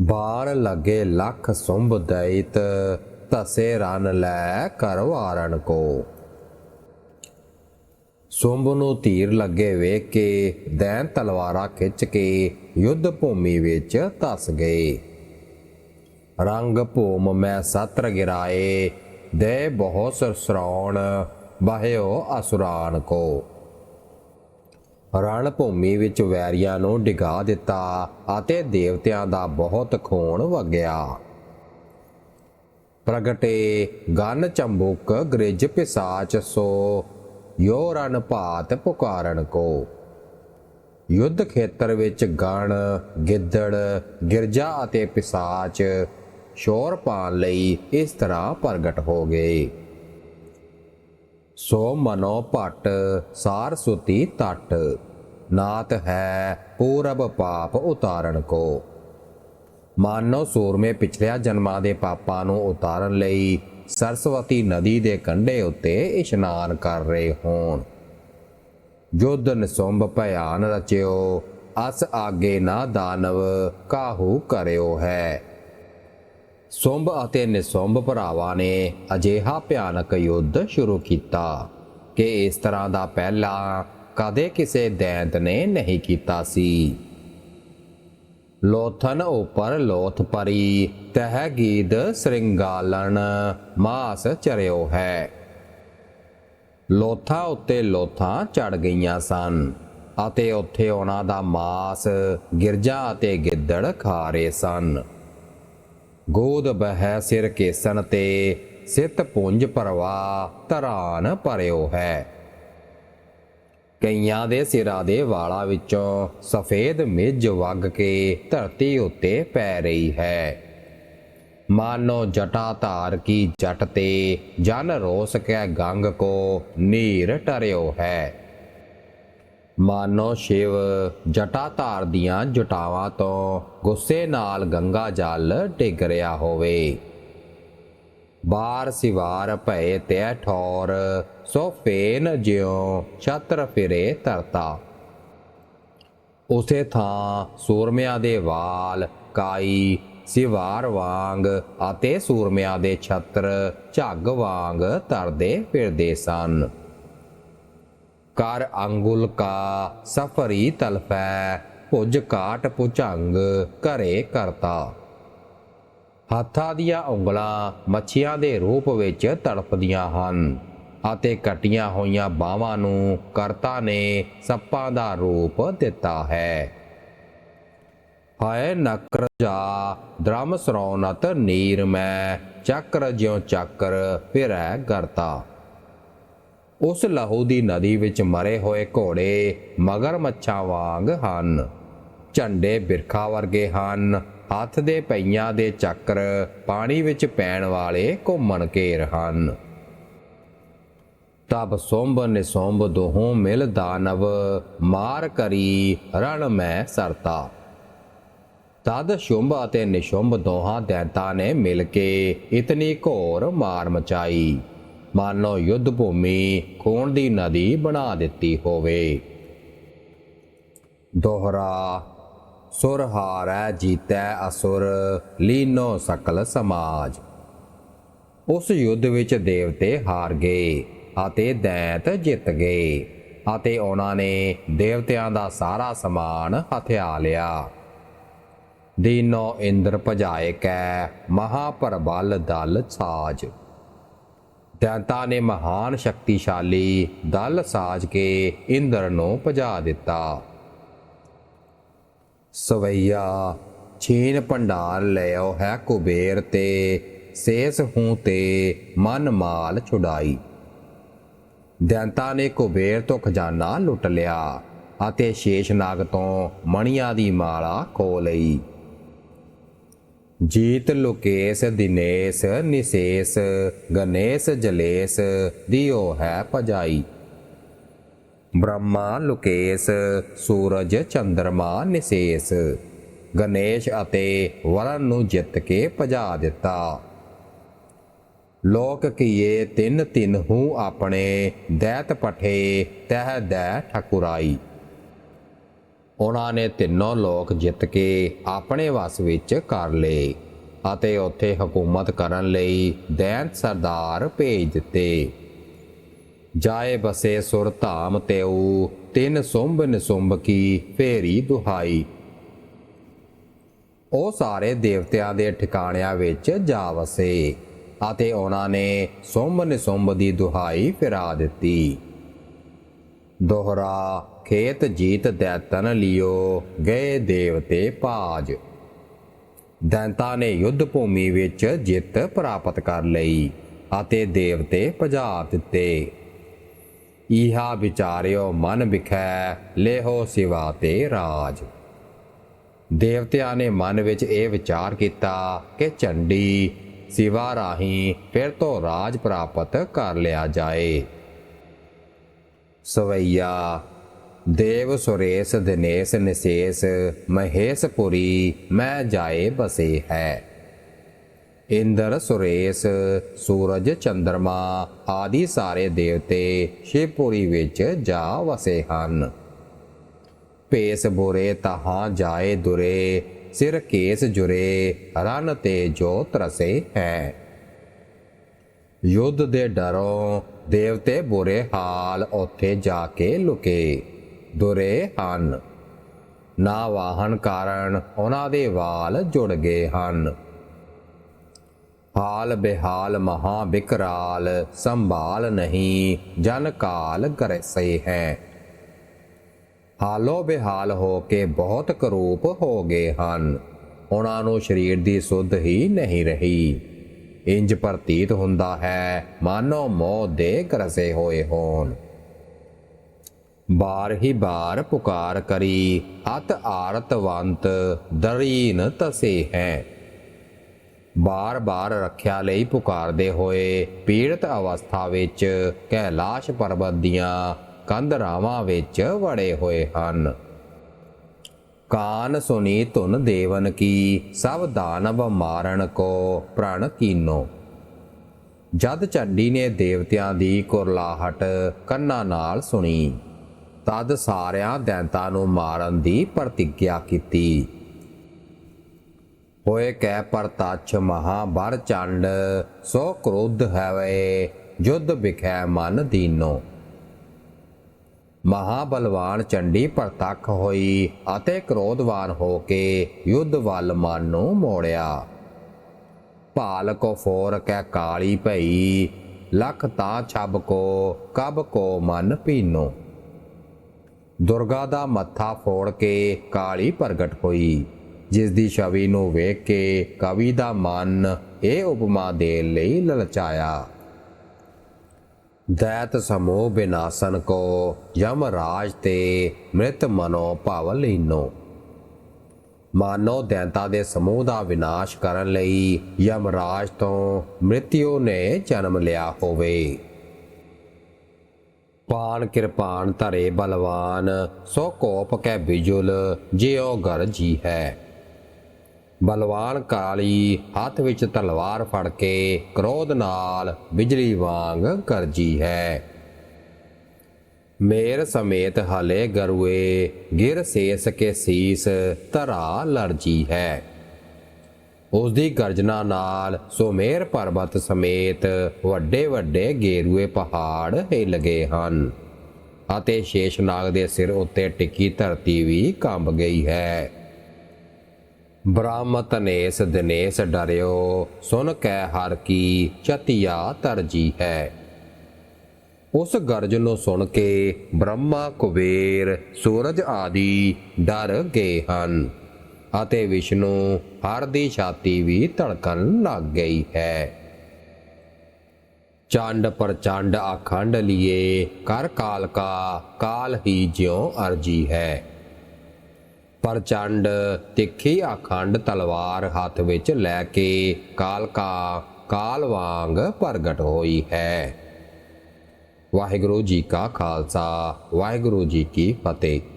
ਬਾਣ ਲੱਗੇ ਲੱਖ ਸੁੰਭ ਦੈਤ ਤਸੇ ਰਨ ਲੈ ਕਰਵਾਰਨ ਕੋ। ਸੁੰਭ ਨੂੰ ਧੀਰ ਲੱਗੇ ਵੇਖ ਕੇ, ਦੈਨ ਤਲਵਾਰਾ ਖਿੱਚ ਕੇ, ਯੁੱਧ ਭੂਮੀ ਵਿੱਚ ਧਸ ਗਏ। ਰੰਗ ਭੂਮ ਮੈਂ ਸਤਰ ਗਿਰਾਏ, ਦੇ ਬਹੁ ਸਰਸਰਾਉਣ ਬਹਿਓ ਅਸੁਰਾਨ ਕੋ। ਰਣ ਭੂਮੀ ਵਿੱਚ ਵੈਰੀਆਂ ਨੂੰ ਡਿਗਾ ਦਿੱਤਾ ਅਤੇ ਦੇਵਤਿਆਂ ਦਾ ਬਹੁਤ ਖੂਨ ਵਗਿਆ। ਪ੍ਰਗਟੇ, ਗਨ ਚੰਬੁਕ ਗ੍ਰਿਜ ਪਿਸਾਚ ਸੋ, ਯੋ ਰਨ ਭਾਤ ਪੁਕਾਰਨ ਕੋ। ਯੁੱਧ ਖੇਤਰ ਵਿੱਚ ਗਣ, ਗਿੱਦੜ, ਗਿਰਜਾ ਅਤੇ ਪਿਸਾਚ ਸ਼ੋਰ ਪਾਣ ਲਈ ਇਸ ਤਰ੍ਹਾਂ ਪ੍ਰਗਟ ਹੋ ਗਏ। ਸੋ ਮਨੋ ਭਟ ਸਾਰਸੁਤੀ ਤਟ। ਨਾਤ ਹੈ ਪੂਰਬ ਪਾਪ ਉਤਾਰਨ ਕੋ। ਮਾਨੋ ਸੂਰਮੇ ਪਿਛਲਿਆ ਜਨਮਾਂ ਦੇ ਪਾਪਾਂ ਨੂੰ ਉਤਾਰਨ ਲਈ ਸਰਸਵਤੀ ਨਦੀ ਦੇ ਕੰਢੇ ਉੱਤੇ ਇਸ਼ਨਾਨ ਕਰ ਰਹੇ ਹੋਣ। ਜੋਧ ਨਿਸੁੰਭ ਭਿਆਨ ਰਚਿਓ, ਅਸ ਆਗੇ ਨਾ ਦਾਨਵ ਕਾਹੂ ਕਰਿਓ ਹੈ। ਸੁੰਭ ਅਤੇ ਨਿਸੁੰਭ ਭਰਾਵਾਂ ਨੇ ਅਜਿਹਾ ਭਿਆਨਕ ਯੁੱਧ ਸ਼ੁਰੂ ਕੀਤਾ ਕਿ ਇਸ ਤਰ੍ਹਾਂ ਦਾ ਪਹਿਲਾ ਕਦੇ ਕਿਸੇ ਦੈਂਤ ਨੇ ਨਹੀਂ ਕੀਤਾ ਸੀ। ਲੋਥਨ ਉਪਰ ਲੋਥ ਪਰੀ ਤਹਿ ਗੀਦ ਸ੍ਰਿੰਗਾਲਣ ਮਾਸ ਚਰਿਓ ਹੈ। ਲੋਥਾ ਉੱਤੇ ਲੋਥਾਂ ਚੜ ਗਈਆਂ ਸਨ ਅਤੇ ਉੱਥੇ ਉਹਨਾਂ ਦਾ ਮਾਸ, ਗਿਰਜਾ ਅਤੇ ਗਿੱਦੜ ਖਾ ਰਹੇ ਸਨ। ਗੋਦ ਬਹਿ ਸਿਰ ਕੇਸਨ ਤੇ, ਸਿਤ ਪੁੰਜ ਪਰਵਾ ਧਰਾਨ ਭਰਿਓ ਹੈ। ਕਈਆਂ ਦੇ ਸਿਰਾਂ ਦੇ ਵਾਲਾਂ ਵਿੱਚੋਂ ਸਫੇਦ ਮਿੱਝ ਵਗ ਕੇ ਧਰਤੀ ਉੱਤੇ ਪੈ ਰਹੀ ਹੈ। ਮਾਨੋ ਜਟਾ ਧਾਰ ਕੀ ਜਟ ਤੇ, ਜਨ ਰੋਸ ਕੈ ਗੰਗ ਕੋ ਨੀਰ ਟਰਿਓ ਹੈ। ਮਾਨੋ ਸ਼ਿਵ ਜਟਾ ਧਾਰ ਦੀਆਂ ਜਟਾਵਾਂ ਤੋਂ ਗੁੱਸੇ ਨਾਲ ਗੰਗਾ ਜਲ ਡਿੱਗ ਰਿਹਾ ਹੋਵੇ। ਬਾਰ ਸਿਵਾਰ ਭਏ ਤੇ ਠੌਰ, ਸੋ ਫੇਨ ਜਿਉ ਛਤਰ ਫਿਰੇ ਧਰਤਾ। ਉਸੇ ਥਾਂ ਸੂਰਮਿਆਂ ਦੇ ਵਾਲ ਕਾਈ ਸਿਵਾਰ ਵਾਂਗ ਅਤੇ ਸੂਰਮਿਆਂ ਦੇ ਛਤਰ ਝੱਗ ਵਾਂਗ ਤਰਦੇ ਫਿਰਦੇ ਸਨ। ਕਰ ਅੰਗੁਲ ਕਾ ਸਫਰੀ ਤਲਫੈ, ਭੁਜ ਕਾਟ ਪੁਝੰਗ ਕਰੇ ਕਰਤਾ। ਹੱਥਾਂ ਦੀਆਂ ਉਂਗਲਾਂ ਮੱਛੀਆਂ ਦੇ ਰੂਪ ਵਿੱਚ ਤੜਪਦੀਆਂ ਹਨ ਅਤੇ ਕਟੀਆਂ ਹੋਈਆਂ ਬਾਹਾਂ ਨੂੰ ਕਰਤਾ ਨੇ ਸੱਪਾਂ ਦਾ ਰੂਪ ਦਿੱਤਾ ਹੈ। ਹਾਏ ਨਕਰ ਜਾ, ਦ੍ਰਮ ਸਰੌਨਤ ਨੀਰ ਮੈਂ, ਚੱਕਰ ਜਿਉ ਚੱਕਰ ਫਿਰੈ ਕਰਤਾ ਉਸ ਲਹੂ ਦੀ ਨਦੀ ਵਿੱਚ ਮਰੇ ਹੋਏ ਘੋੜੇ ਮਗਰ ਮੱਛਾਂ ਵਾਂਗ ਹਨ। ਝੰਡੇ ਬਿਰਖਾ ਵਰਗੇ ਹਨ। ਹੱਥ ਦੇ ਪਈਆਂ ਦੇ ਚੱਕਰ ਪਾਣੀ ਵਿੱਚ ਪੈਣ ਵਾਲੇ ਘੁੰਮਣ ਘੇਰ ਹਨ। ਤਬ ਸੋਂਬ ਨਿਸੋਂਬ ਦੋਹੋਂ ਮਿਲ ਦਾਨਵ, ਮਾਰ ਕਰੀ ਰਣ ਮੈਂ ਸਰਤਾ। ਤਦ ਸ਼ੁੰਭ ਅਤੇ ਨਿਸ਼ੁੰਭ ਦੋਹਾਂ ਦੈਂਤਾਂ ਨੇ ਮਿਲ ਕੇ ਇਤਨੀ ਘੋਰ ਮਾਰ ਮਚਾਈ। ਮਾਨੋ ਯੁੱਧ ਭੂਮੀ ਖੂਨ ਦੀ ਨਦੀ ਬਣਾ ਦਿੱਤੀ ਹੋਵੇ। ਦੋਹਰਾ, ਸੁਰ ਹਾਰੈ ਜੀਤੈ ਅਸੁਰ, ਲੀਨੋ ਸਕਲ ਸਮਾਜ। ਉਸ ਯੁੱਧ ਵਿੱਚ ਦੇਵਤੇ ਹਾਰ ਗਏ ਅਤੇ ਦੈਂਤ ਜਿੱਤ ਗਏ ਅਤੇ ਉਹਨਾਂ ਨੇ ਦੇਵਤਿਆਂ ਦਾ ਸਾਰਾ ਸਮਾਨ ਹਥਿਆ ਲਿਆ। ਦੀਨੋ ਇੰਦਰ ਭਜਾਏ ਕੈ ਮਹਾਪਰਬਲ ਦਲ ਸਾਜ। ਦੈਂਤਾ ਨੇ ਮਹਾਨ ਸ਼ਕਤੀਸ਼ਾਲੀ ਦਲ ਸਾਜ ਕੇ ਇੰਦਰ ਨੂੰ ਭਜਾ ਦਿੱਤਾ। ਸਵਈਆ, ਛੀਨ ਭੰਡਾਰ ਲਿਓ ਹੈ ਕੁਬੇਰ ਤੇ, ਸੇਸ ਹੂੰ ਤੇ ਮਨ ਮਾਲ ਛੁਡਾਈ। ਦੈਂਤਾ ਨੇ ਕੁਬੇਰ ਤੋਂ ਖਜ਼ਾਨਾ ਲੁੱਟ ਲਿਆ ਅਤੇ ਸ਼ੇਸ਼ਨਾਗ ਤੋਂ ਮਣੀਆਂ ਦੀ ਮਾਲਾ ਖੋ ਲਈ। ਜੀਤ ਲੋਕੇਸ਼, ਦਿਨੇਸ਼, ਨਿਸ਼ੇਸ਼ ਗਣੇਸ਼ ਜਲੇਸ਼, ਦਿਓ ਹੈ ਭਜਾਈ। ਬ੍ਰਹਮਾ ਲੋਕੇਸ਼, ਸੂਰਜ ਚੰਦਰਮਾ ਨਿਸ਼ੇਸ਼ ਗਣੇਸ਼ ਅਤੇ ਵਰਨ ਨੂੰ ਜਿੱਤ ਕੇ ਭਜਾ ਦਿੱਤਾ। ਲੋਕ ਕੀਏ ਤਿੰਨ ਤਿੰਨ ਹੂੰ ਆਪਣੇ, ਦੈਤ ਪਠੇ ਤਹ ਦੈ ਠਕੁਰਾਈ। ਉਹਨਾਂ ਨੇ ਤਿੰਨੋਂ ਲੋਕ ਜਿੱਤ ਕੇ ਆਪਣੇ ਵਸ ਵਿੱਚ ਕਰ ਲਏ ਅਤੇ ਉੱਥੇ ਹਕੂਮਤ ਕਰਨ ਲਈ ਦੈਂਤ ਸਰਦਾਰ ਭੇਜ ਦਿੱਤੇ। ਜਾਏ ਬਸੇ ਸੁਰ ਧਾਮ ਤੇਉ ਤਿੰਨ ਸੁੰਭ ਨਿਸੁੰਭ ਕੀ ਫੇਰੀ ਦੁਹਾਈ। ਉਹ ਸਾਰੇ ਦੇਵਤਿਆਂ ਦੇ ਠਿਕਾਣਿਆਂ ਵਿੱਚ ਜਾ ਵਸੇ ਅਤੇ ਉਹਨਾਂ ਨੇ ਸੁੰਭ ਨਿਸੁੰਭ ਦੀ ਦੁਹਾਈ ਫਿਰਾ ਦਿੱਤੀ। ਦੋਹਰਾ ਖੇਤ ਜੀਤ ਦੈਤਨ ਲਿਓ, ਗਏ ਦੇਵਤੇ ਭਾਜ ਦੈਂਤਾ ਨੇ ਯੁੱਧ ਭੂਮੀ ਵਿੱਚ ਜਿੱਤ ਪ੍ਰਾਪਤ ਕਰ ਲਈ ਅਤੇ ਦੇਵਤੇ ਭਜਾ ਦਿੱਤੇ। ਇਹਾ ਵਿਚਾਰਿਓ, ਮਨ ਵਿਖੈ, ਲੇਹੋ ਸਿਵਾ ਤੇ ਰਾਜ। ਦੇਵਤਿਆਂ ਨੇ ਮਨ ਵਿੱਚ ਇਹ ਵਿਚਾਰ ਕੀਤਾ ਕਿ ਚੰਡੀ ਸਿਵਾ ਰਾਹੀਂ ਫਿਰ ਤੋਂ ਰਾਜ ਪ੍ਰਾਪਤ ਕਰ ਲਿਆ ਜਾਏ। ਸਵਈਆ ਦੇਵ ਸੁਰੇਸ਼ ਦਿਨੇਸ਼ ਨਿਸ਼ੇਸ਼ ਮਹੇਸ਼ਪੁਰੀ ਮੈਂ ਜਾਏ ਬਸੇ ਹੈ। ਇੰਦਰ ਸੁਰੇਸ਼, ਸੂਰਜ ਚੰਦਰਮਾ ਆਦਿ ਸਾਰੇ ਦੇਵਤੇ ਸ਼ਿਵਪੁਰੀ ਵਿੱਚ ਜਾ ਵਸੇ ਹਨ। ਭੇਸ ਬੁਰੇ ਤਹਾਂ ਜਾਏ ਦੁਰੇ, ਸਿਰ ਕੇਸ ਜੁਰੇ ਰਨ ਤੇ ਜੋ ਤਰਸੇ ਹੈ। ਯੁੱਧ ਦੇ ਡਰੋਂ ਦੇਵਤੇ ਬੁਰੇ ਹਾਲ ਉੱਥੇ ਜਾ ਕੇ ਲੁਕੇ। ਦੁਰੇ ਹਨ। ਨਾ ਵਾਹਨ ਕਾਰਨ ਉਹਨਾਂ ਦੇ ਵਾਲ ਜੁੜ ਗਏ ਹਨ। ਹਾਲ ਬਿਹਾਲ ਮਹਾ ਬਿਕਰਾਲ, ਸੰਭਾਲ ਨਹੀਂ, ਜਨ ਕਾਲ ਕਰਸੇ ਹੈ। ਹਾਲੋ ਬਿਹਾਲ ਹੋ ਕੇ ਬਹੁਤ ਕਰੂਪ ਹੋ ਗਏ ਹਨ। ਉਹਨਾਂ ਨੂੰ ਸਰੀਰ ਦੀ ਸੁੱਧ ਹੀ ਨਹੀਂ ਰਹੀ। ਇੰਜ ਪ੍ਰਤੀਤ ਹੁੰਦਾ ਹੈ, ਮਾਨੋ ਮੋਹ ਦੇ ਕਰਸੇ ਹੋਏ ਹੋਣ। ਬਾਰ ਹੀ ਬਾਰ ਪੁਕਾਰ ਕਰੀ, ਅਤ ਆਰਤਵੰਤ ਦਰੀਨ ਤਸੇ ਹੈ। ਬਾਰ-ਬਾਰ ਰੱਖਿਆ ਲਈ ਪੁਕਾਰਦੇ ਹੋਏ ਪੀੜਤ ਅਵਸਥਾ ਵਿੱਚ ਕੈਲਾਸ਼ ਪਰਬਤ ਦੀਆਂ ਕੰਧਰਾਵਾਂ ਵਿੱਚ ਵੜੇ ਹੋਏ ਹਨ। ਕਾਨ ਸੁਨੀ ਧੁਨ ਦੇਵਨ ਕੀ, ਸਭ ਦਾਨਵ ਮਾਰਨ ਕੋ ਪ੍ਰਣ ਕੀਨੋ। ਜਦ ਚੰਡੀ ਨੇ ਦੇਵਤਿਆਂ ਦੀ ਕੁਰਲਾਹਟ ਕੰਨਾਂ ਨਾਲ ਸੁਣੀ। ਤਦ ਸਾਰਿਆਂ ਦੈਂਤਾਂ ਨੂੰ ਮਾਰਨ ਦੀ ਪ੍ਰਤੀਗਿਆ ਕੀਤੀ। ਹੋਏ ਕੈ ਪਰਤਛ ਮਹਾ ਬਰ ਚੰਡ, ਸੋ ਕ੍ਰੋਧ ਹੈਵੇ, ਜੁਧ ਵਿਖੈ ਮਨ ਦੀਨੋ। ਮਹਾ ਬਲਵਾਨ ਚੰਡੀ ਪ੍ਰਤੱਖ ਹੋਈ ਅਤੇ ਕ੍ਰੋਧਵਾਨ ਹੋ ਕੇ ਯੁੱਧ ਵੱਲ ਮਨ ਨੂੰ ਮੋੜਿਆ। ਭਾਲ ਕੋ ਫੋਰ ਕੈ ਕਾਲੀ ਭਈ, ਲਖ ਤਾਂ ਛਬ ਕੋ, ਕਬ ਕੋ ਮਨ ਪੀਨੋ। ਦੁਰਗਾ ਦਾ ਮੱਥਾ ਫੋੜ ਕੇ ਕਾਲੀ ਪ੍ਰਗਟ ਹੋਈ। ਜਿਸ ਦੀ ਛਵੀ ਨੂੰ ਵੇਖ ਕੇ ਕਵੀ ਦਾ ਮਨ ਇਹ ਉਪਮਾ ਦੇਣ ਲਈ ਲਲਚਾਇਆ। ਦੈਤ ਸਮੂਹ ਬਿਨਾਸਨ ਕੋ ਯਮ ਰਾਜ ਤੇ ਮ੍ਰਿਤ ਮਨੋ ਭਵ ਲੀਨੋ। ਮਾਨੋ ਦੈਂਤਾ ਦੇ ਸਮੂਹ ਦਾ ਵਿਨਾਸ਼ ਕਰਨ ਲਈ ਯਮਰਾਜ ਤੋਂ ਮ੍ਰਿਤਿਓ ਨੇ ਜਨਮ ਲਿਆ ਹੋਵੇ। ਪਾਨ ਕਿਰਪਾਨ ਧਰੇ ਬਲਵਾਨ, ਸੋ ਕੋਪ ਕੈ ਬਿਜੁਲ, ਜਿਉ ਗਰਜੀ ਹੈ ਬਲਵਾਨ ਕਾਲੀ, ਹੱਥ ਵਿੱਚ ਤਲਵਾਰ ਫੜ ਕੇ ਕ੍ਰੋਧ ਨਾਲ ਬਿਜਲੀ ਵਾਂਗ ਕਰਜੀ ਹੈ ਮੇਰ ਸਮੇਤ ਹਲੇ ਗਰੂਏ, ਗਿਰ ਸੇਸ ਕੇ ਸੀਸ, ਧਰਾ ਲਰਜੀ ਹੈ ਉਸ ਦੀ ਗਰਜਨਾ ਨਾਲ ਸੁਮੇਰ ਪਰਬਤ ਸਮੇਤ ਵੱਡੇ ਵੱਡੇ ਗੇਰੂਏ ਪਹਾੜ ਹਿੱਲ ਗਏ ਹਨ ਅਤੇ ਸ਼ੇਸ਼ਨਾਗ ਦੇ ਸਿਰ ਉੱਤੇ ਟਿੱਕੀ ਧਰਤੀ ਵੀ ਕੰਬ ਗਈ ਹੈ। ਬ੍ਰਾਹਮਤ ਨੇਸ ਦਿਨੇਸ ਡਰਿਓ, ਸੁਨ ਕੈ ਹਰ ਕੀ ਚਤਿਆ ਤਰਜੀ ਹੈ। ਉਸ ਗਰਜ ਨੂੰ ਸੁਣ ਕੇ ਬ੍ਰਹਮਾ, ਕੁਬੇਰ, ਸੂਰਜ ਆਦਿ ਡਰ ਗਏ ਹਨ। ਅਤੇ ਵਿਸ਼ਨੂੰ ਹਰ ਦੀ ਛਾਤੀ ਵੀ ਧੜਕਣ ਲੱਗ ਗਈ ਹੈ। ਚੰਡ ਪ੍ਰਚੰਡ ਅਖੰਡ ਲਿਏ ਕਰ ਕਾਲ ਕਾ, ਕਾਲ ਹੀ ਜਿਉ ਅਰਜੀ ਹੈ। ਪ੍ਰਚੰਡ ਤਿੱਖੀ ਅਖੰਡ ਤਲਵਾਰ ਹੱਥ ਵਿੱਚ ਲੈ ਕੇ ਕਾਲ ਕਾ, ਕਾਲ ਵਾਂਗ ਪ੍ਰਗਟ ਹੋਈ ਹੈ। ਵਾਹਿਗੁਰੂ ਜੀ ਕਾ ਖਾਲਸਾ, ਵਾਹਿਗੁਰੂ ਜੀ ਕੀ ਫਤਿਹ।